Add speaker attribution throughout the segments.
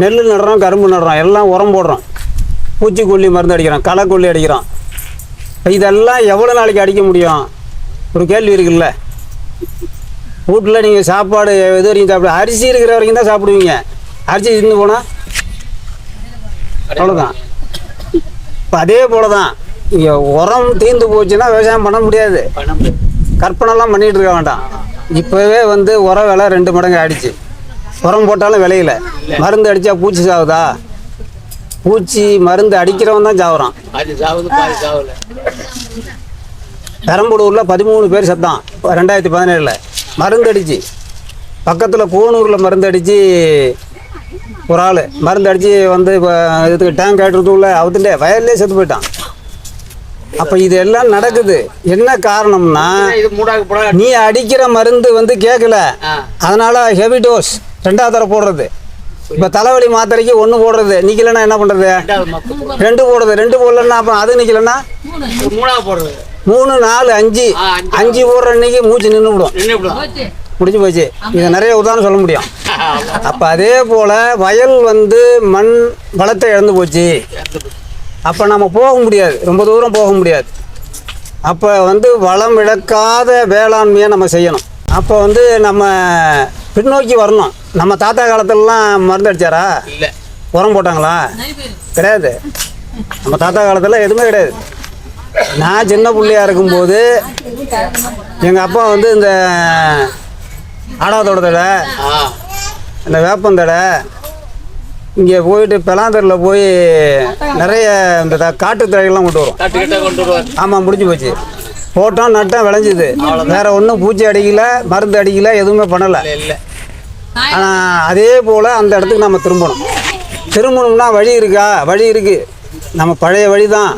Speaker 1: நெல் நடுறோம் கரும்பு நடுறோம் எல்லாம் உரம் போடுறோம் பூச்சிக்கொல்லி மருந்து அடிக்கிறோம் களைக்கொல்லி அடிக்கிறோம் இதெல்லாம் எவ்வளோ நாளைக்கு அடிக்க முடியும்? ஒரு கேள்வி இருக்குல்ல. வீட்டில் நீங்கள் சாப்பாடு எது வரைக்கும் சாப்பிட அரிசி இருக்கிற வரைக்கும் தான் சாப்பிடுவீங்க. அரிசி இருந்து போனால் அவ்வளோதான் இப்போ அதே போல தான் இங்கே உரம் தீர்ந்து போச்சுன்னா விவசாயம் பண்ண முடியாது.
Speaker 2: பண்ண முடியாது.
Speaker 1: கற்பனைலாம் பண்ணிகிட்டு இருக்க வேண்டாம். இப்போவே வந்து உரம் விலை ரெண்டு மடங்கு ஆயிடுச்சு. உரம் போட்டாலும் விளையல. மருந்து அடித்தா பூச்சி சாகுதா பூச்சி மருந்து அடிக்கிறவன் தான்
Speaker 2: சாவல.
Speaker 1: பெரம்பலூரில் பதிமூணு பேர் செத்தான் ரெண்டாயிரத்தி பதினேழில். மருந்து அடிச்சு. பக்கத்தில் கூனூரில் மருந்து அடித்து ஒரு ஆள். மருந்து அடித்து வந்து இப்போ இதுக்கு டேங்க் ஆட்டுறதுக்குள்ள அவுத்துட்டே வயல்லே செத்து போயிட்டான். அப்போ இது எல்லாம் நடக்குது. என்ன காரணம்னா நீ அடிக்கிற மருந்து வந்து கேட்கல அதனால ஹெவி டோஸ் ரெண்டாவது தடவை போடுறது. இப்போ தலைவலி மாத்திரைக்கு ஒன்று போடுறது. நிற்கலன்னா என்ன பண்ணுறது ரெண்டு போடுறது. ரெண்டு போடலன்னா அப்புறம் அது நிற்கலன்னா
Speaker 2: மூணாவது போடுறது.
Speaker 1: மூணு நாலு அஞ்சு.
Speaker 2: அஞ்சு.
Speaker 1: போடுற அன்னைக்கு மூச்சு நின்று விடும். முடிஞ்சு போச்சு. இதை நிறைய உதாரணம் சொல்ல முடியும். அப்போ அதே போல் வயல் வந்து மண் வளத்தை இழந்து போச்சு. அப்போ நம்ம போக முடியாது. ரொம்ப தூரம் போக முடியாது. அப்போ வந்து வளம் இழக்காத வேளாண்மையை நம்ம செய்யணும். அப்போ வந்து நம்ம பின்னோக்கி வரணும். நம்ம தாத்தா காலத்துலலாம் மருந்து அடிச்சாரா?
Speaker 2: இல்லை.
Speaker 1: உரம் போட்டாங்களா? கிடையாது. நம்ம தாத்தா காலத்தில் எதுவுமே கிடையாது. நான் சின்ன பிள்ளையா இருக்கும்போது எங்கள் அப்பா வந்து இந்த ஆடாதோடத்தடை
Speaker 2: ஆ.
Speaker 1: இந்த வேப்பந்தடை இங்கே போயிட்டு பெலாந்தரில் போய் நிறைய இந்த த- காட்டு தழைகள்லாம் கொண்டு வரும் ஆமாம் முடிஞ்சு போச்சு. போட்டோம் நட்டோம் விளைஞ்சுது. வேற ஒன்றும் பூச்சி அடிக்கல மருந்து அடிக்கல எதுவுமே பண்ணலை.
Speaker 2: இல்லை
Speaker 1: ஆனால் அதே போல் அந்த இடத்துக்கு நம்ம திரும்பணும். திரும்பணும்னா வழி இருக்கா? வழி இருக்குது நம்ம பழைய வழி தான்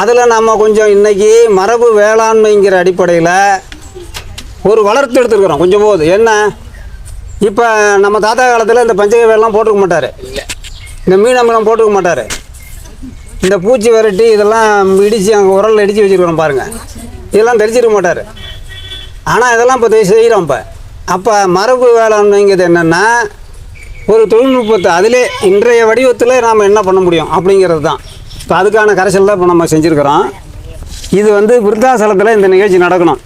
Speaker 1: அதில் நம்ம கொஞ்சம் இன்னைக்கு மரபு வேளாண்மைங்கிற அடிப்படையில் ஒரு வளர்த்து எடுத்துருக்குறோம். கொஞ்சம் போகுது என்ன? இப்போ நம்ம தாத்தா காலத்தில் இந்த பஞ்சக வேலாம் போட்டுக்க மாட்டார் இந்த மீன் அமிலம் போட்டுக்க மாட்டார். இந்த பூச்சி விரட்டி இதெல்லாம் இடித்து அங்கே உரலில் இடித்து வச்சுருக்கிறோம் பாருங்கள் இதெல்லாம் தெளிச்சிருக்க மாட்டார். ஆனால் இதெல்லாம் இப்போ செய்கிறோம் இப்போ. அப்போ மரபு வேளாண்மைங்கிறது என்னென்னா ஒரு தொழில்நுட்பத்தை அதிலே இன்றைய வடிவத்தில் நாம் என்ன பண்ண முடியும் அப்படிங்கிறது தான். இப்போ அதுக்கான கரைசல் தான் இப்போ நம்ம செஞ்சுருக்கிறோம். இது வந்து விருத்தாசலத்தில் இந்த நிகழ்ச்சி நடக்கணும்.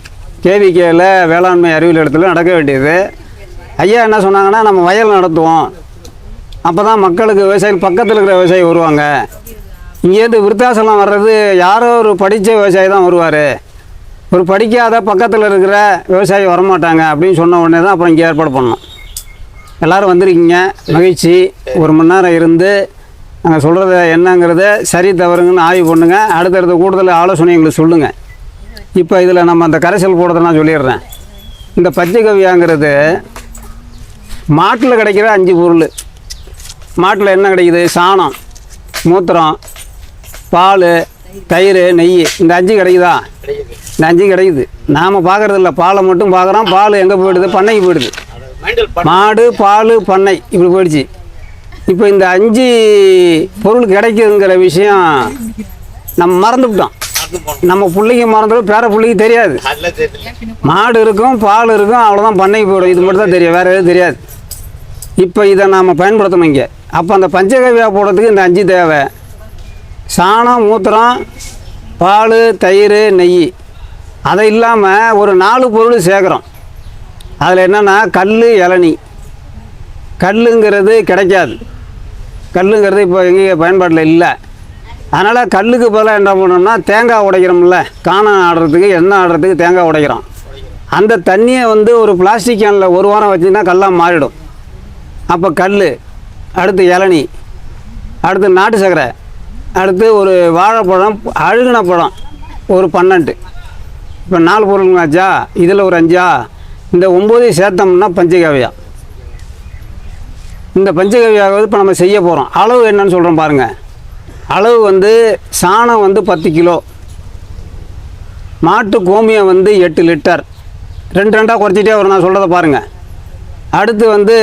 Speaker 1: கேவிகேயில் வேளாண்மை அறிவியல் இடத்துல நடக்க வேண்டியது. ஐயா என்ன சொன்னாங்கன்னா நம்ம வயல் நடத்துவோம். அப்போ தான் மக்களுக்கு விவசாயிகள் பக்கத்தில் இருக்கிற விவசாயி வருவாங்க. இங்கேருந்து விருத்தாசலம் வர்றது யாரோ ஒரு படித்த விவசாயி தான் வருவார். ஒரு படிக்காத பக்கத்தில் இருக்கிற விவசாயி வரமாட்டாங்க அப்படின்னு சொன்ன உடனே தான் அப்புறம் இங்கே ஏற்பாடு பண்ணோம். எல்லோரும் வந்திருக்கீங்க. மகிழ்ச்சி. ஒரு மணி நேரம் இருந்து நாங்கள் சொல்கிறத என்னங்கிறத சரி தவறுங்கன்னு ஆய்வு பண்ணுங்கள் அடுத்தடுத்த கூடுதல் ஆலோசனை எங்களுக்கு சொல்லுங்கள் இப்போ இதில் நம்ம அந்த கரைசல் போடுறத நான் சொல்லிடுறேன். இந்த பச்சை கவியாங்கிறது மாட்டில் கிடைக்கிற அஞ்சு பொருள். மாட்டில் என்ன கிடைக்குது? சாணம் மூத்திரம் பால் தயிர் நெய் இந்த அஞ்சு கிடைக்குதா? இந்த அஞ்சு கிடைக்குது. நாம் பார்க்குறது இல்லை பாலை மட்டும் பார்க்குறோம் பால் எங்கே போயிடுது? பண்ணைக்கு போயிடுது. மாடு பால் பண்ணை இப்படி போயிடுச்சு. இப்போ இந்த அஞ்சு பொருள் கிடைக்குதுங்கிற விஷயம் நம்ம மறந்துவிட்டோம். நம்ம பிள்ளைங்க மறந்துடும் பேர பிள்ளைக்கு தெரியாது. மாடு இருக்கும் பால் இருக்கும் அவ்வளோதான் பண்ணைக்கு போயிடும். இது மட்டும் தான் தெரியும். வேறு எதுவும் தெரியாது. இப்போ இதை நாம் பயன்படுத்தணும் இங்கே. அப்போ அந்த பஞ்சகவியா போடுறதுக்கு இந்த அஞ்சு தேவை. சாணம் மூத்திரம் பால் தயிர் நெய். அதை இல்லாமல் ஒரு நாலு பொருள் சேர்க்குறோம் அதில் என்னென்னா கல் இளநி. கல்லுங்கிறது கிடைக்காது. கல்லுங்கிறது இப்போ எங்கேயும் பயன்பாட்டில் இல்லை. அதனால் கல்லுக்கு பதிலாக என்ன பண்ணோம்னா தேங்காய் உடைக்கிறோம்ல. காணம் ஆடுறதுக்கு எண்ணெய் ஆடுறதுக்கு தேங்காய் உடைக்கிறோம். அந்த தண்ணியை வந்து ஒரு பிளாஸ்டிக் கேனில் ஒரு வாரம் வச்சிங்கன்னா கல்லாக மாறிடும். அப்போ கல் அடுத்து இளநி அடுத்து நாட்டு சர்க்கரை அடுத்து ஒரு வாழைப்பழம் அழுகின பழம் ஒரு பன்னெண்டு. இப்போ நாலு பொருளுங்களாச்சா இதில் ஒரு அஞ்சா? இந்த ஒம்போதையும் சேர்த்தோம்னா பஞ்சகவியா. இந்த பஞ்சகவியாவது இப்போ நம்ம செய்ய போகிறோம் அளவு என்னன்னு சொல்கிறோம் பாருங்கள் அளவு வந்து சாணம் வந்து பத்து கிலோ. மாட்டு கோமியம் வந்து எட்டு லிட்டர். ரெண்டு ரெண்டாக குறைச்சிட்டே வரும். நான் சொல்கிறத பாருங்கள் அடுத்து வந்து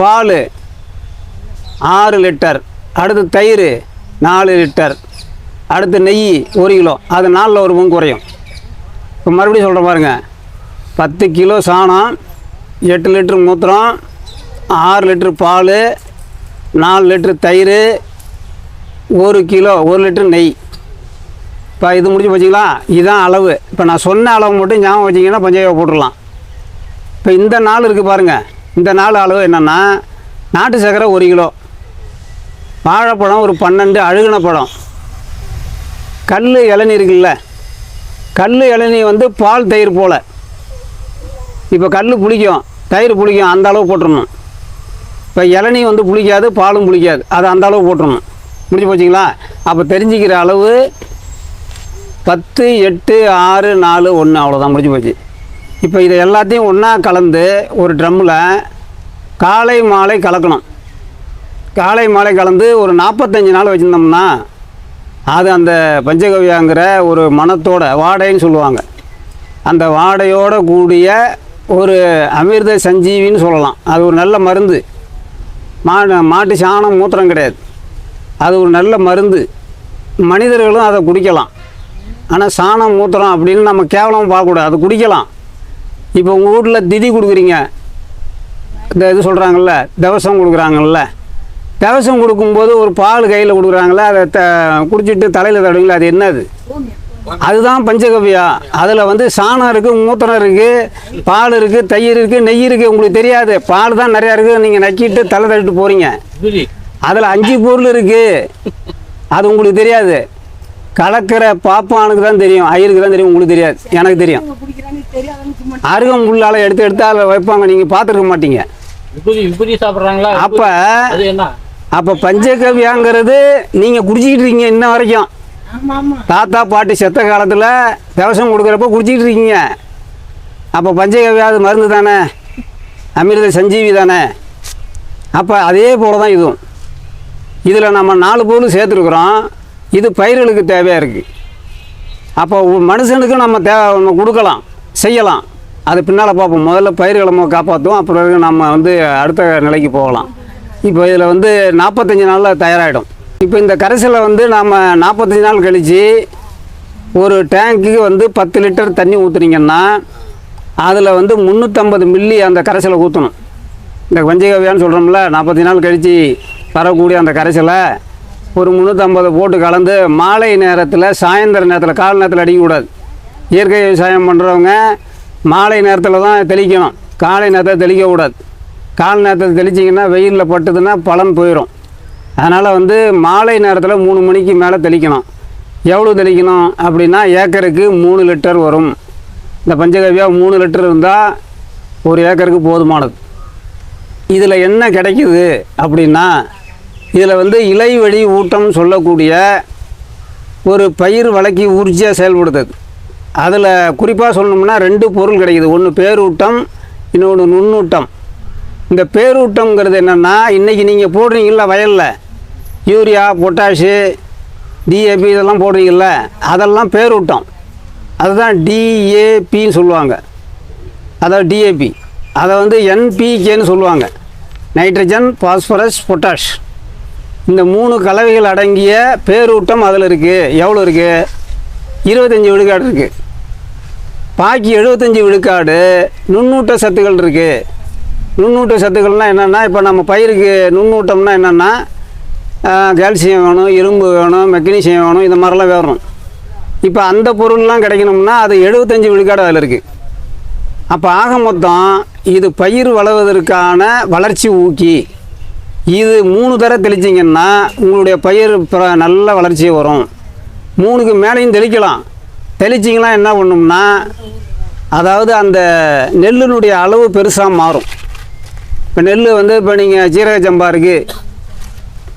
Speaker 1: பால் ஆறு லிட்டர். அடுத்து தயிர் நாலு லிட்டர். அடுத்து நெய் ஒரு கிலோ. அது நாளில் ஒரு பங்கு குறையும். இப்போ மறுபடியும் சொல்கிறேன் பாருங்கள் பத்து கிலோ சாணம் எட்டு லிட்ரு மூத்திரம் ஆறு லிட்ரு பால் நாலு லிட்ரு தயிர் ஒரு கிலோ ஒரு லிட்ரு நெய். இப்போ இது முடிஞ்சு போச்சிங்களா? இதுதான் அளவு. இப்போ நான் சொன்ன அளவு மட்டும் ஞாபகம் வச்சிங்கன்னா பஞ்சாயம் போட்டுடலாம். இப்போ இந்த நாள் இருக்குது பாருங்கள் இந்த நாள் அளவு என்னென்னா நாட்டு சர்க்கரை ஒரு கிலோ. வாழைப்பழம் ஒரு பன்னெண்டு அழுகின பழம். கல் இளநீ இருக்குல்ல கல் இளநீ வந்து பால் தயிர் போல். இப்போ கல் புளிக்கும் தயிர் புளிக்கும் அந்த அளவு போட்டுடணும் இப்போ இளநீ வந்து புளிக்காது பாலும் புளிக்காது அது அந்த அளவு போட்டுடணும் முடிஞ்சு போச்சிங்களா? அப்போ தெரிஞ்சுக்கிற அளவு பத்து எட்டு ஆறு நாலு ஒன்று அவ்வளோதான் முடிஞ்சு போச்சு. இப்போ இதை எல்லாத்தையும் ஒன்றா கலந்து ஒரு ட்ரம்மில் காலை மாலை கலக்கணும். காலை மாலை கலந்து ஒரு நாற்பத்தஞ்சு நாள் வச்சுருந்தோம்னா அது அந்த பஞ்சகவ்யாங்கிற ஒரு மனத்தோட வாடைன்னு சொல்லுவாங்க. அந்த வாடையோட கூடிய ஒரு அமிர்த சஞ்சீவின்னு சொல்லலாம். அது ஒரு நல்ல மருந்து. மா மாட்டு சாணம் மூத்திரம் கிடையாது. அது ஒரு நல்ல மருந்து. மனிதர்களும் அதை குடிக்கலாம். ஆனால் சாணம் மூத்திரம் அப்படின்னு நம்ம கேவலம் பார்க்கக்கூடாது. அது குடிக்கலாம். இப்போ உங்கள் வீட்டில் திதி கொடுக்குறீங்க. இந்த இது சொல்கிறாங்கல்ல தவசம் கொடுக்குறாங்கல்ல. தவசம் கொடுக்கும்போது ஒரு பால் கையில் கொடுக்குறாங்களே அதை த குடிச்சிட்டு தலையில் தடுவீங்களா அது என்னது? அதுதான் பஞ்சகவ்யா. அதில் வந்து சாணம் இருக்குது மூத்திரம் இருக்குது பால் இருக்குது தயிர் இருக்குது நெய் இருக்குது உங்களுக்கு தெரியாது. பால் தான் நிறையா இருக்குது நீங்கள் நக்கிட்டு தலை தட்டிட்டு போகிறீங்க அதில் அஞ்சு பொருள் இருக்குது அது உங்களுக்கு தெரியாது. கலக்கிற பாப்பானுக்கு தான் தெரியும் ஐயருக்கு தான் தெரியும் உங்களுக்கு தெரியாது. எனக்கு தெரியும். அருகம் புல்லால் எடுத்து எடுத்து அதில் வைப்பாங்க நீங்கள் பார்த்துருக்க மாட்டீங்க. அப்போ அப்போ பஞ்சகவ்யாங்கிறது நீங்கள் குடிச்சிக்கிட்டு இருக்கீங்க இன்ன வரைக்கும். தாத்தா பாட்டி செத்த காலத்தில் தவசம் கொடுக்குறப்ப குடிச்சிக்கிட்டு இருக்கீங்க. அப்போ பஞ்சகவ்யா அது மருந்து தானே? அமிர்த சஞ்சீவி தானே? அப்போ அதே போல தான் இதுவும். இதில் நம்ம நாலு பொருள் சேர்த்துருக்குறோம். இது பயிர்களுக்கு தேவையாக இருக்குது அப்போ மனுஷனுக்கு நம்ம தே நம்ம கொடுக்கலாம் செய்யலாம். அது பின்னால் பார்ப்போம். முதல்ல பயிர்களை நம்ம காப்பாற்றுவோம் அப்புறம் நம்ம வந்து அடுத்த நிலைக்கு போகலாம். இப்போ இதில் வந்து நாற்பத்தஞ்சு நாளில் தயாராகிடும். இப்போ இந்த கரைசலை வந்து நாம் நாற்பத்தஞ்சு நாள் கழித்து ஒரு டேங்க்குக்கு வந்து பத்து லிட்டர் தண்ணி ஊற்றுனீங்கன்னா அதில் வந்து முந்நூற்றம்பது மில்லி அந்த கரைசலை ஊற்றணும் இந்த பஞ்சகவ்யான்னு சொல்கிறோம்ல நாற்பத்தி நாள் கழித்து வரக்கூடிய அந்த கரைசலை ஒரு முந்நூற்றம்பது போட்டு கலந்து மாலை நேரத்தில் சாயந்தர நேரத்தில் கால நேரத்தில் அடிக்கக்கூடாது. இயற்கை விவசாயம் பண்ணுறவங்க மாலை நேரத்தில் தான் தெளிக்கணும். காலை நேரத்தில் தெளிக்கக்கூடாது. கால் நேரத்தில் தெளிச்சிங்கன்னா வெயிலில் பட்டுதுன்னா பலன் போயிடும் அதனால் வந்து மாலை நேரத்தில் மூணு மணிக்கு மேலே தெளிக்கணும். எவ்வளோ தெளிக்கணும் அப்படின்னா ஏக்கருக்கு மூணு லிட்டர் வரும். இந்த பஞ்சகவியாக மூணு லிட்டர் இருந்தால் ஒரு ஏக்கருக்கு போதுமானது. இதில் என்ன கிடைக்குது அப்படின்னா இதில் வந்து இலை வழி ஊட்டம் சொல்லக்கூடிய ஒரு பயிர் வளக்கி ஊர்ஜியாக செயல்படுத்துது. அதில் குறிப்பாக சொல்லணும்னா ரெண்டு பொருள் கிடைக்குது. ஒன்று பேரூட்டம் இன்னொன்று நுண்ணூட்டம். இந்த பேரூட்டம்ங்கிறது என்னென்னா இன்றைக்கி நீங்கள் போடுறீங்கள வயலில். யூரியா பொட்டாஷு டிஏபி இதெல்லாம் போடுறீங்கள அதெல்லாம் பேரூட்டம். அதுதான் டிஏபின்னு சொல்லுவாங்க. அதாவது டிஏபி அதை வந்து என்பிகேன்னு சொல்லுவாங்க. Nitrogen phosphorus potash. இந்த மூணு கலவைகள் அடங்கிய பேரூட்டம் அதில் இருக்குது எவ்வளோ இருக்குது இருபத்தஞ்சி விழுக்காடு இருக்குது பாக்கி எழுபத்தஞ்சி விழுக்காடு நுண்ணூட்ட சத்துக்கள் இருக்குது நுண்ணூட்ட சத்துக்கள்னால் என்னென்னா இப்போ நம்ம பயிருக்கு நுண்ணூட்டம்னா என்னென்னா கால்சியம் வேணும் இரும்பு வேணும் மெக்னீசியம் வேணும் இந்த மாதிரிலாம் வேணும் இப்போ அந்த பொருள்லாம் கிடைக்கணும்னா அது எழுபத்தஞ்சி விழுக்காடு அதில் இருக்குது அப்போ ஆக மொத்தம் இது பயிர் வளர்வதற்கான வளர்ச்சி ஊக்கி இது மூணு தர தெளிச்சிங்கன்னா உங்களுடைய பயிர் இப்போ நல்ல வளர்ச்சி வரும். மூணுக்கு மேலேயும் தெளிக்கலாம். தெளிச்சிங்கன்னா என்ன பண்ணும்னா அதாவது அந்த நெல்லினுடைய அளவு பெருசாக மாறும். இப்போ நெல் வந்து இப்போ நீங்கள் சீரக சம்பா இருக்குது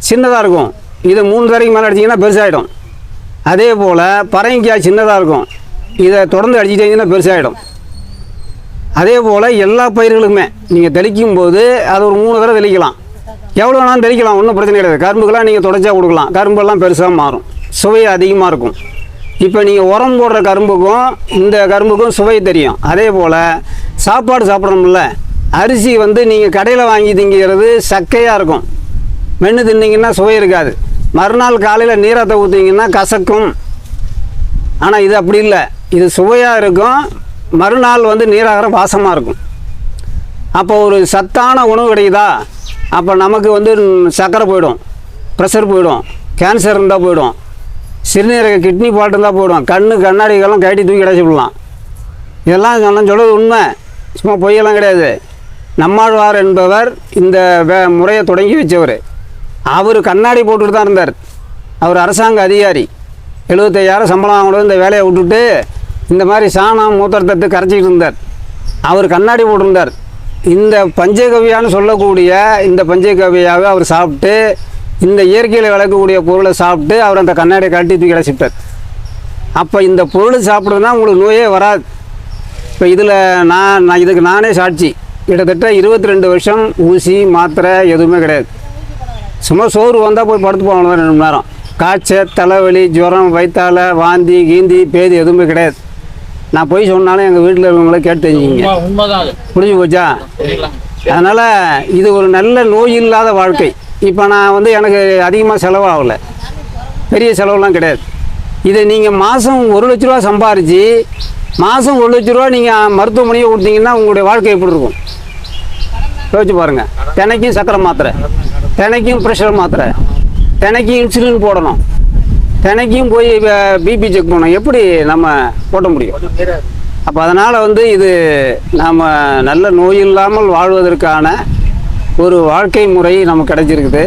Speaker 1: சின்னதாக இருக்கும். இதை மூணு தரைக்கு மேலே அடிச்சிங்கன்னா பெருசாகிடும் அதே போல் பரங்கிக்காய் சின்னதாக இருக்கும். இதை தொடர்ந்து அடிச்சிட்டிங்கன்னா பெருசாகிடும் அதே போல் எல்லா பயிர்களுக்குமே நீங்கள் தெளிக்கும் போது அது ஒரு மூணு தடவை தெளிக்கலாம். எவ்வளோ வேணாலும் தெளிக்கலாம் ஒன்றும் பிரச்சனை கிடையாது. கரும்புக்கெல்லாம் நீங்கள் தொடச்சா கொடுக்கலாம். கரும்பெல்லாம் பெருசாக மாறும். சுவை அதிகமாக இருக்கும். இப்போ நீங்கள் உரம் போடுற கரும்புக்கும் இந்த கரும்புக்கும் சுவை தெரியும். அதே போல் சாப்பாடு சாப்பிட்றோம்ல அரிசி வந்து நீங்கள் கடையில் வாங்கி திங்கிறது சக்கையாக இருக்கும். மென்று தின்னிங்கன்னா சுவை இருக்காது. மறுநாள் காலையில் நீரத்தை ஊற்றிங்கன்னா கசக்கும். ஆனால் இது அப்படி இல்லை. இது சுவையாக இருக்கும். மறுநாள் வந்து நீராகிற வாசமாக இருக்கும். அப்போ ஒரு சத்தான உணவு கிடைக்குதா? அப்போ நமக்கு வந்து சர்க்கரை போயிடும். ப்ரெஷர் போயிடும். கேன்சர் இருந்தால் போயிடும். சிறுநீரக கிட்னி பாட்டு இருந்தால் போயிடும். கண்ணு கண்ணாடிகள்லாம் கட்டி தூக்கி கிடச்சி விடலாம். இதெல்லாம் சொல்கிறது உண்மை. சும்மா பொய்யெல்லாம் கிடையாது. நம்மாழ்வார் என்பவர் இந்த வே முறையை தொடங்கி வச்சவர். அவர் கண்ணாடி போட்டுட்டு தான் இருந்தார். அவர் அரசாங்க அதிகாரி. எழுபத்தையாயிரம் சம்பளம் வாங்கணும் இந்த வேலையை விட்டுட்டு இந்த மாதிரி சாணம் மூத்திரத்தை கரைச்சிக்கிட்டு இருந்தார். அவர் கண்ணாடி போட்டிருந்தார். இந்த பஞ்சகவியான்னு சொல்லக்கூடிய இந்த பஞ்சகவியாவை அவர் சாப்பிட்டு இந்த இயற்கையில் விளக்கக்கூடிய பொருளை சாப்பிட்டு அவர் அந்த கண்ணாடியை கட்டி தூக்கி கிடச்சிட்டார் அப்போ இந்த பொருள் சாப்பிட்றதுனா உங்களுக்கு நோயே வராது. இப்போ இதில் நான் நான் இதுக்கு நானே சாட்சி. கிட்டத்தட்ட இருபத்தி ரெண்டு வருஷம் ஊசி மாத்திரை எதுவுமே கிடையாது. சும்மா சோறு வந்தால் போய் படுத்து போகணும் ரெண்டு மணி நேரம். காய்ச்சல் தலைவலி ஜுரம் வயிற்றால வாந்தி கீந்தி பேதி எதுவுமே கிடையாது. நான் போய் சொன்னாலும் எங்கள் வீட்டில் இருக்கவங்கள கேட்டு
Speaker 2: அது.
Speaker 1: புரிஞ்சு போச்சா? அதனால் இது ஒரு நல்ல நோய் இல்லாத வாழ்க்கை. இப்போ நான் வந்து எனக்கு அதிகமாக செலவாகலை. பெரிய செலவுலாம் கிடையாது. இதை நீங்கள் மாதம் ஒரு லட்ச ரூபா சம்பாரித்து மாதம் ஒரு லட்ச ரூபா நீங்கள் மருத்துவமனையை கொடுத்தீங்கன்னா உங்களுடைய வாழ்க்கை எப்படி இருக்கும்? யோசிச்சு பாருங்கள் தினைக்கும் சக்கரை மாத்திரை. தினைக்கும் ப்ரெஷர் மாத்திரை. தினைக்கும் இன்சுலின் போடணும். தினைக்கும் போய் பிபி செக் பண்ணணும். எப்படி நம்ம போட முடியும்? அப்போ அதனால் வந்து இது நாம் நல்ல நோய் இல்லாமல் வாழ்வதற்கான ஒரு வாழ்க்கை முறை நமக்கு கிடைச்சிருக்குது.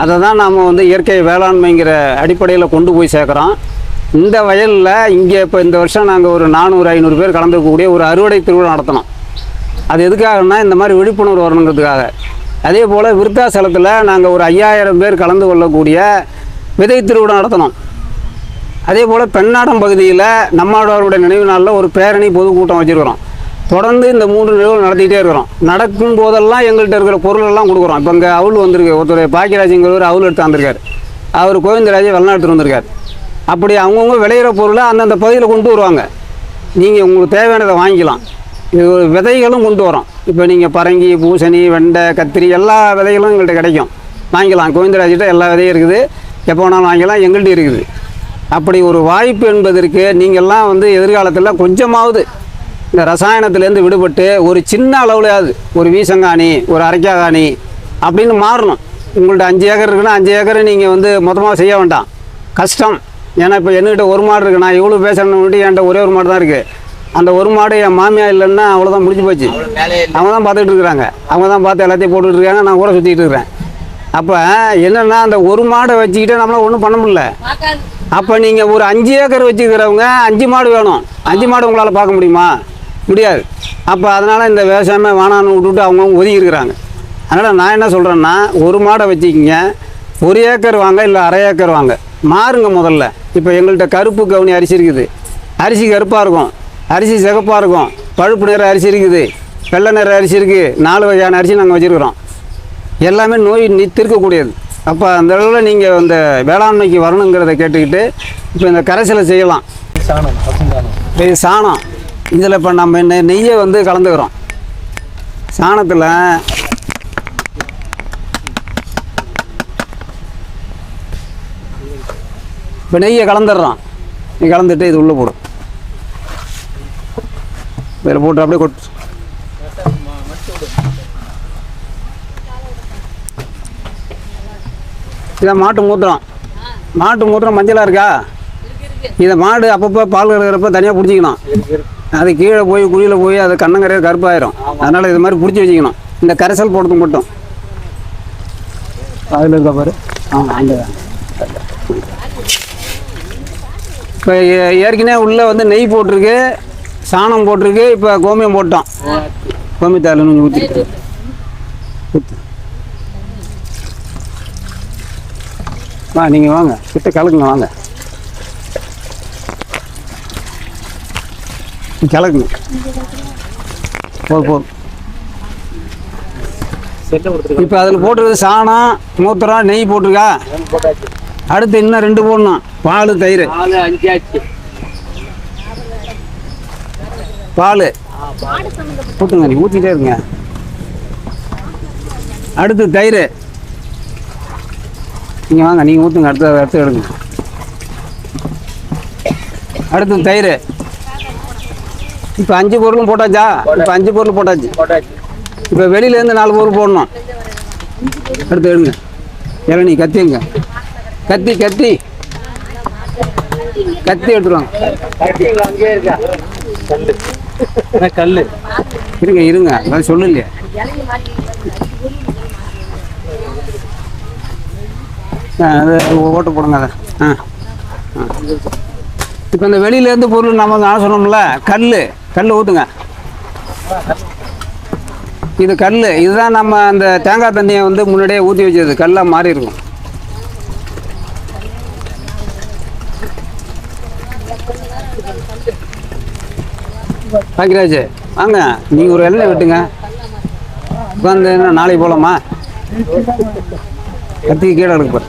Speaker 1: அதை தான் நாம் வந்து இயற்கை வேளாண்மைங்கிற அடிப்படையில் கொண்டு போய் சேர்க்குறோம். இந்த வயலில் இங்கே இப்போ இந்த வருஷம் நாங்கள் ஒரு நானூறு ஐநூறு பேர் கலந்துக்கக்கூடிய ஒரு அறுவடை திருவிழா நடத்தினோம் அது எதுக்காகனா இந்த மாதிரி விழிப்புணர்வு வரணுங்கிறதுக்காக. அதே போல் விருத்தாசலத்தில் நாங்கள் ஒரு ஐயாயிரம் பேர் கலந்து கொள்ளக்கூடிய விதை திருவிழா நடத்தினோம் அதே போல் பெண்ணாடம் பகுதியில் நம்மாடவருடைய நினைவு நாளில் ஒரு பேரணி பொதுக்கூட்டம் வச்சுருக்கிறோம். தொடர்ந்து இந்த மூன்று நிகழ்வு நடத்திக்கிட்டே இருக்கிறோம். நடக்கும் போதெல்லாம் எங்கள்கிட்ட இருக்கிற பொருள் எல்லாம் கொடுக்குறோம். இப்போ இங்கே அவுள் வந்திருக்கு. ஒருத்தர் பாக்கியராஜங்கிறவர் அவுள் எடுத்து வந்திருக்காரு அவர் கோவிந்தராஜை வெளிநாட்டு வந்திருக்காரு. அப்படி அவங்கவுங்க விளையிற பொருளை அந்தந்த பகுதியில் கொண்டு வருவாங்க. நீங்கள் உங்களுக்கு தேவையானதை வாங்கிக்கலாம். இது ஒரு விதைகளும் கொண்டு வரோம். இப்போ நீங்கள் பரங்கி பூசணி வெண்டை கத்திரி எல்லா விதைகளும் எங்கள்கிட்ட கிடைக்கும். வாங்கிக்கலாம். கோவிந்தராஜ்கிட்ட எல்லா விதையும் இருக்குது. எப்போ வேணாலும் வாங்கிக்கலாம். எங்கள்கிட்ட இருக்குது. அப்படி ஒரு வாய்ப்பு என்பதற்கு நீங்கள்லாம் வந்து எதிர்காலத்தில் கொஞ்சமாவது இந்த ரசாயனத்துலேருந்து விடுபட்டு ஒரு சின்ன அளவுலையாவது ஒரு வீசங்காணி ஒரு அரைக்காகாணி அப்படின்னு மாறணும். உங்கள்ட்ட அஞ்சு ஏக்கர் இருக்குன்னா அஞ்சு ஏக்கர் நீங்கள் வந்து மொத்தமாக செய்ய வேண்டாம். கஷ்டம். ஏன்னா இப்போ என்கிட்ட ஒரு மாடு இருக்கு. நான் இவ்வளோ பேசணும்னு என்கிட்ட ஒரே ஒரு மாடு தான் இருக்குது அந்த ஒரு மாடு என் மாமியா இல்லைன்னா அவ்வளோதான் முடிஞ்சு போச்சு. அவங்க தான் பார்த்துட்டு இருக்கிறாங்க. அவங்க தான் பார்த்து எல்லாத்தையும் போட்டுட்டு இருக்காங்க. நான் கூட சுற்றிட்டு இருக்கிறேன். அப்போ என்னென்னா அந்த ஒரு மாடை வச்சுக்கிட்டு நம்மளால் ஒன்றும் பண்ண முடியல. அப்போ நீங்கள் ஒரு அஞ்சு ஏக்கர் வச்சுக்கிறவங்க அஞ்சு மாடு வேணும். அஞ்சு மாடு உங்களால் பார்க்க முடியுமா? முடியாது. அப்போ அதனால் இந்த விவசாயமே வேணான்னு விட்டுட்டு அவங்கவுங்க ஒதுங்கி இருக்கிறாங்க. அதனால் நான் என்ன சொல்கிறேன்னா ஒரு மாடை வச்சுக்கிங்க. ஒரு ஏக்கர் வாங்க இல்லை அரை ஏக்கர் வாங்க. மாறுங்க முதல்ல. இப்போ எங்கள்கிட்ட கருப்பு கவுனி அரிசி இருக்குது. அரிசி கருப்பாக இருக்கும். அரிசி சிகப்பாக இருக்கும். பழுப்பு நிற அரிசி இருக்குது. வெள்ளை நிற அரிசி இருக்குது நாலு வகையான அரிசி நாங்கள் வச்சுருக்கிறோம். எல்லாமே நோய் நித்திருக்கக்கூடியது. அப்போ அந்த அளவில் நீங்கள் இந்த வேளாண்மைக்கு வரணுங்கிறத கேட்டுக்கிட்டு இப்போ இந்த கரைசலை செய்யலாம்.
Speaker 2: சாணம்
Speaker 1: இது சாணம். இதில் இப்போ நம்ம நெய்யை வந்து கலந்துக்கிறோம். சாணத்தில் இப்போ நெய்யை கலந்துடுறோம் நீ கலந்துட்டு இது உள்ளே போடும் இதில் போட்டு அப்படியே கொட்டு இதான் மாட்டு மூத்திரம். மாட்டு மூத்திரம் மஞ்சளாக இருக்கா? இதை மாடு அப்பப்போ பால் கறக்கிறப்ப தனியாக பிடிச்சிக்கணும். அது கீழே போய் குழியில் போய் அது கண்ணங்கரைய கருப்பாயிரும். அதனால் இது மாதிரி பிடிச்சி வச்சுக்கணும். இந்த கரைசல் போடுறது மட்டும். அதில் இருக்கா பாரு? ஆமாம் அங்கே இப்போ ஏற்கனவே உள்ளே வந்து நெய் போட்டிருக்கு சாணம் போட்டிருக்கு இப்போ கோமியம் போட்டோம். கோமியத்தாள் கொஞ்சம் ஊற்றி ஊற்று வா நீங்கள் வாங்க. கிட்ட கலக்குங்க வாங்க. கலக்குங்க. போதும் போதும் இப்போ அதில் போட்டிருக்குது சாணம் மூத்திரம் நெய் போட்டிருக்கா? அடுத்து இன்னும் ரெண்டு போடணும். பால் தயிர். பால் ஊற்றுங்க நீ ஊற்றிட்டே இருங்க. அடுத்து தயிர். நீங்கள் வாங்க நீங்கள் ஊற்றுங்க அடுத்து அடுத்து எடுங்க. அடுத்து தயிர். இப்போ அஞ்சு பொருளும் போட்டாச்சா? இப்போ அஞ்சு பொருள் போட்டாச்சு.
Speaker 2: போட்டாச்சு.
Speaker 1: இப்போ வெளியிலேருந்து நாலு பொருள் போடணும். அடுத்து எடுங்க. இளநீ கத்திங்க. கத்தி கத்தி. கத்தி எடுத்துருவாங்க
Speaker 2: கல்லு.
Speaker 1: இருங்க இருங்க. அதான் சொல்லலையே ஓட்டு போடுங்க அதை. ஆ ஆ. இப்போ இந்த வெளியிலேருந்து பொருள் நம்ம நான் சொன்னோம்ல கல் கல் ஊற்றுங்க இது கல் இதுதான் நம்ம அந்த தேங்காய் தண்ணியை வந்து முன்னாடியே ஊற்றி வச்சது. கல்லாக மாறி இருக்கும். பாக்கிராஜ் வாங்க. நீங்கள் ஒரு எண்ணெய் வெட்டுங்க. உட்காந்து என்ன நாளைக்கு போகலாமா கத்திக்கு கீழே எடுக்க பாரு.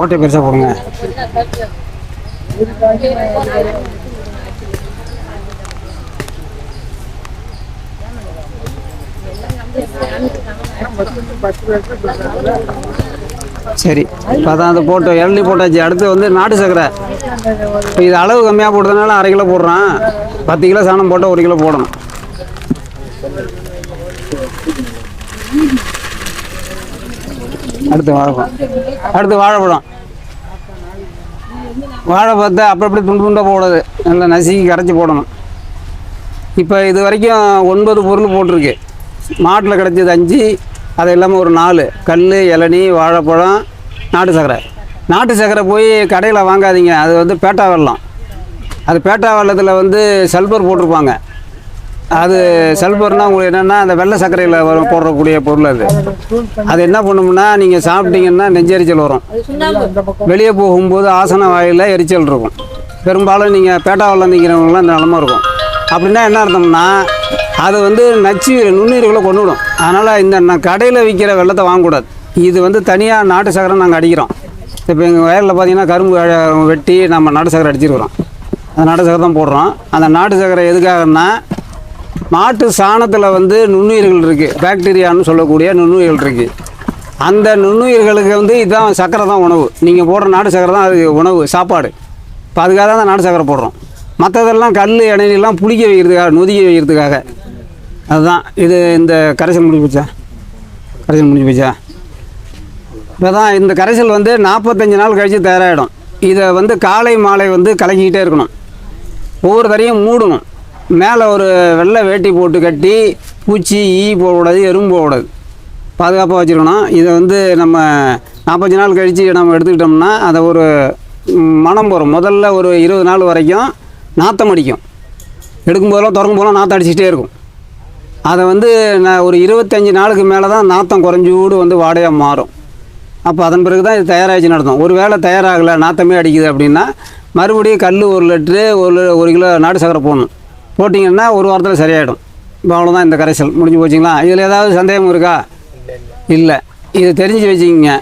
Speaker 1: ஓட்டை பெருசாக போடுங்க. சரி இப்போ தான் அதை போட்டு இளநீ போட்டாச்சு அடுத்து வந்து நாட்டு சக்கரை. இப்போ இது அளவு கம்மியாக போடுறதுனால அரை கிலோ போடுறான். பத்து கிலோ சாணம் போட்டால் ஒரு கிலோ போடணும். அடுத்து வாழைப்பழம். அடுத்து வாழைப்பழம். வாழை பார்த்தா அப்படி அப்படி துண்டு துண்டாக போடாது நல்லா நசுக்கி கரைச்சி போடணும். இப்போ இது வரைக்கும் ஒன்பது பொருள் போட்டிருக்கு. மாட்டில் கிடச்சது அஞ்சு அது இல்லாமல் ஒரு நாலு. கல் இளநீ வாழைப்பழம் நாட்டு சக்கரை. நாட்டு சக்கரை போய் கடையில் வாங்காதீங்க. அது வந்து பேட்டா வெள்ளம். அது பேட்டா வெள்ளத்தில் வந்து சல்பர் போட்டிருப்பாங்க. அது சல்பர்னால் உங்களுக்கு என்னென்னா அந்த வெள்ளை சர்க்கரையில் வரும் போடக்கூடிய பொருள் அது. அது என்ன பண்ணும்னா நீங்கள் சாப்பிட்டீங்கன்னா நெஞ்செரிச்சல் வரும். வெளியே போகும்போது ஆசன வாயில் எரிச்சல் இருக்கும். பெரும்பாலும் நீங்கள் பேட்டா வெள்ளம் திங்கிறவங்களாம் இந்த நிலமை இருக்கும். அப்படின்னா என்ன அர்த்தம்னா அது வந்து நச்சு நுண்ணுயிர்களை கொண்டு விடும் அதனால் இந்த நான் கடையில் விற்கிற வெள்ளத்தை வாங்கக்கூடாது. இது வந்து தனியாக நாட்டு சக்கரை நாங்கள் அடிக்கிறோம். இப்போ எங்கள் வயலில் பார்த்தீங்கன்னா கரும்பு வெட்டி நம்ம நாட்டு சக்கரை அடிச்சிருக்கிறோம். அந்த நாட்டு சக்கரை தான் போடுறோம். அந்த நாட்டு சக்கரை எதுக்காகன்னா மாட்டு சாணத்தில் வந்து நுண்ணுயிர்கள் இருக்குது பாக்டீரியான்னு சொல்லக்கூடிய நுண்ணுயிர்கள் இருக்குது அந்த நுண்ணுயிர்களுக்கு வந்து இதுதான் சக்கரை தான் உணவு. நீங்கள் போடுற நாட்டு சக்கரை தான் அது உணவு சாப்பாடு. இப்போ அதுக்காக தான் அந்த நாட்டு சக்கரை போடுறோம். மற்றதெல்லாம் கல் இடையிலாம் புளிக்க வைக்கிறதுக்காக நொதிக்க வைக்கிறதுக்காக. அதுதான். இது இந்த கரைசல் முடிஞ்சு போச்சா? கரைசல் முடிஞ்சு போச்சா? இப்போ தான் இந்த கரைசல் வந்து நாற்பத்தஞ்சு நாள் கழித்து தயாராகிடும் இதை வந்து காலை மாலை வந்து கலக்கிக்கிட்டே இருக்கணும். ஒவ்வொரு தரையும் மூடணும். மேலே ஒரு வெள்ளை வேட்டி போட்டு கட்டி பூச்சி ஈ போடக்கூடாது எறும்பு போடக்கூடாது. பாதுகாப்பாக வச்சுருக்கணும். இதை வந்து நம்ம நாற்பத்தஞ்சு நாள் கழித்து நம்ம எடுத்துக்கிட்டோம்னா அதை ஒரு மனம் போகிறோம் முதல்ல ஒரு இருபது நாள் வரைக்கும் நாத்தம் அடிக்கும். எடுக்கும் போதெல்லாம் திறக்கும் போதெல்லாம் நாற்றம் அடிச்சிட்டே இருக்கும். அதை வந்து நான் ஒரு இருபத்தஞ்சி நாளுக்கு மேலே தான் நாத்தம் குறைஞ்சூடு வந்து வாடையாக மாறும். அப்போ அதன் பிறகு தான் இது தயாராகிச்சு நடத்தும். ஒரு வேளை தயாராகலை நாத்தமே அடிக்குது அப்படின்னா மறுபடியும் கல் ஒரு லிட்ரு ஒரு ஒரு கிலோ நாட்டு சக்கரை போடணும். போட்டிங்கன்னா ஒரு வாரத்தில் சரியாயிடும். இப்போ அவ்வளோதான் இந்த கரைசல். முடிஞ்சு போச்சுங்களா? இதில் ஏதாவது சந்தேகம் இருக்கா? இல்லை. இதை தெரிஞ்சு வச்சுக்கிங்க.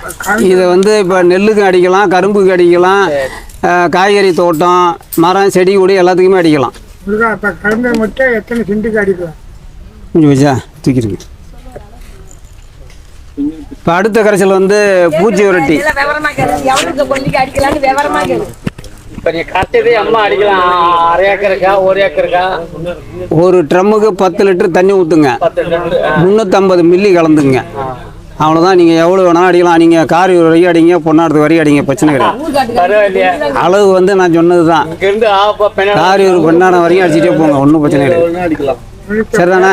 Speaker 1: இதை வந்து இப்போ நெல்லுக்கு அடிக்கலாம் கரும்புக்கு அடிக்கலாம். காய்கறி தோட்டம் மரம் செடி கொடி எல்லாத்துக்குமே அடிக்கலாம்.
Speaker 3: முருகா இப்போ கலந்த மட்டும் எத்தனை சென்ட்டுக்கு அடிக்கலாம்
Speaker 1: முடிஞ்சு வச்சா தூக்கிடுங்க. இப்போ அடுத்த கரைசல் வந்து பூச்சி விரட்டி.
Speaker 4: இதெல்லாம் விவரமா கேளு. எவ்வளவுக்கு கொல்லிக்கு அடிக்கலாம்னு விவரமா கேளு.
Speaker 2: இப்ப நீ கட்டதே அம்மா அடிக்கலாம். அரை ஏக்கருக்கா ஒரு ஏக்கருக்கா?
Speaker 1: ஒரு ட்ரம்முக்கு பத்து லிட்டர் தண்ணி ஊற்றுங்க. முந்நூற்றம்பது மில்லி கலந்துங்க. அவ்வளோதான் நீங்கள் எவ்வளோ வேணாலும் அடிக்கலாம். நீங்கள் கார் வரைக்கும் அடிங்க பொன்னாடுறது வரைக்கும் அடிங்க பிரச்சனை கிடையாது. அளவு வந்து நான் சொன்னது தான்
Speaker 2: இங்க இருந்து ஆப்பா பெண்ணா
Speaker 1: கார் ஒரு பொன்னாடம் வரைக்கும் அடிச்சிட்டே போங்க. ஒன்றும் பிரச்சனை கிடையாது. சரிதானே?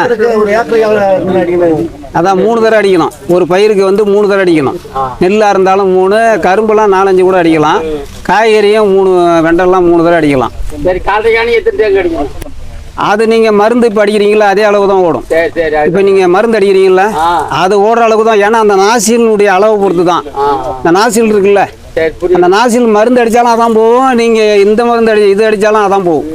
Speaker 1: அதான் மூணு தடவை அடிக்கணும். ஒரு பயிருக்கு வந்து மூணு தடவை அடிக்கணும். நெல்லாக இருந்தாலும் மூணு கரும்புலாம் நாலஞ்சு கூட அடிக்கலாம். காய்கறியும் மூணு வெண்டெல்லாம் மூணு தடவை அடிக்கலாம். அது நீங்கள் மருந்து இப்போ அடிக்கிறீங்களா அதே அளவு தான் ஓடும் இப்போ நீங்கள் மருந்து அடிக்கிறீங்களா அது ஓடுற அளவுக்கு தான் ஏன்னா அந்த நாசிலினுடைய அளவை பொறுத்து தான் இந்த நாசில் இருக்குல்ல அந்த நாசில் மருந்து அடித்தாலும் அதான் போகும் நீங்கள் இந்த மருந்து அடி இது அடித்தாலும் அதான் போகும்.